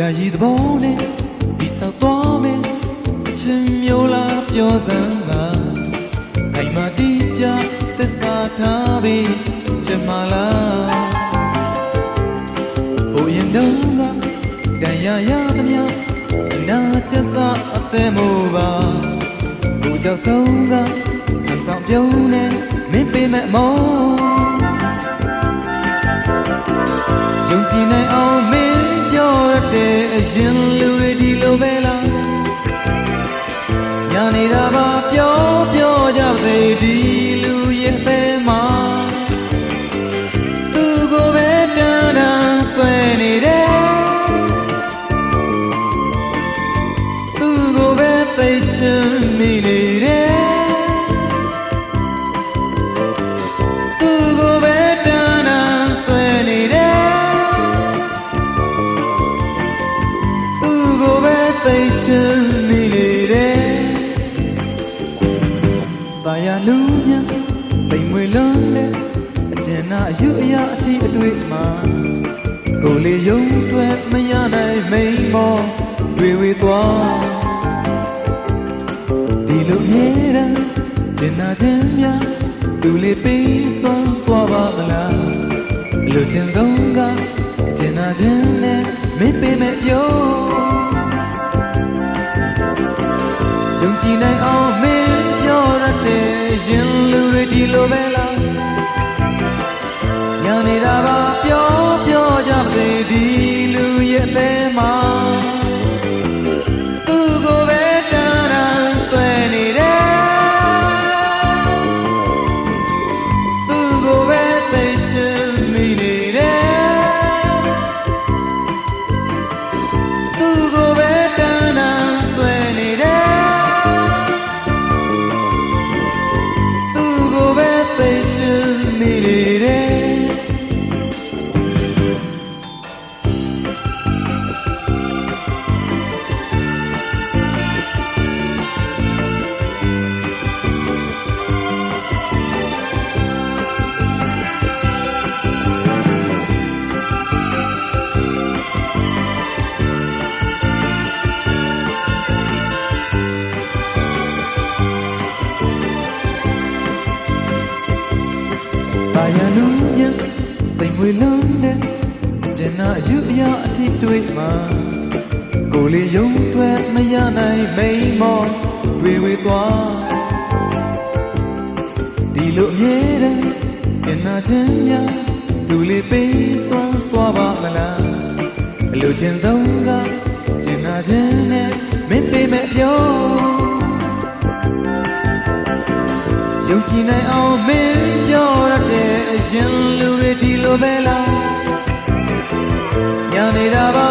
ရာရီသဘောနဲ့ဒီဆောက်သွားမယ်အချင်းမျိုးလားပြောစမ်းပါခိုင်မာတိကျသစ္စာထားပြီးချင်မလားဟိုရင်တုန်းကတန်ရာရသမျှအနာချက်စအသက်မို့ပါကိုကြောက်ဆုံးကအဆောင်ပြုံးနဲ့မင်းပေးမဲ့မော ရင်လူတွေဒီလိုပဲလားညာနေတာပါပြောပြောကြပါစေဒီလူရဲ့အသေးမှာသူကိုပဲတန်းတန်းဆွဲနေတယ်သူကိုပဲသိချင် တာယာလူညာပိန်မွေလုံးနဲ့အကျဉ်းနာအယူအရာအထိအတွေ့မှာကိုယ်လေးယုံတွဲမရနိုင်မိန်မောတွေ့ဝေသွားဒီလိုမြဲတမ်းကျင်နာခြင်းများသူလေးပေးစွမ်းသွားပါမလားအလိုချင်ဆုံးကကျင်နာခြင်းနဲ့မင်းပေးမဲ့ပြောယုံကြည်နိုင် တွေဒီလို တိမ်မွေလုံးနဲ့ကျင်နာအယူအရာအထိတွေ့မှာကိုယ်လေးယုံတွဲမရနိုင်မိန်မောဝေဝေသွားဒီလိုအမြဲတမ်းကျင်နာခြင်းများသူလေးပေးစွမ်းသွားပါမလားအလိုချင်ဆုံးကကျင်နာခြင်းနဲ့မင်းပေးမဲ့ပြော ယုံကြည်နိုင်အောင်မင်းပြောရတဲ့အရင်လူတွေဒီလိုပဲလားညာနေတာပါ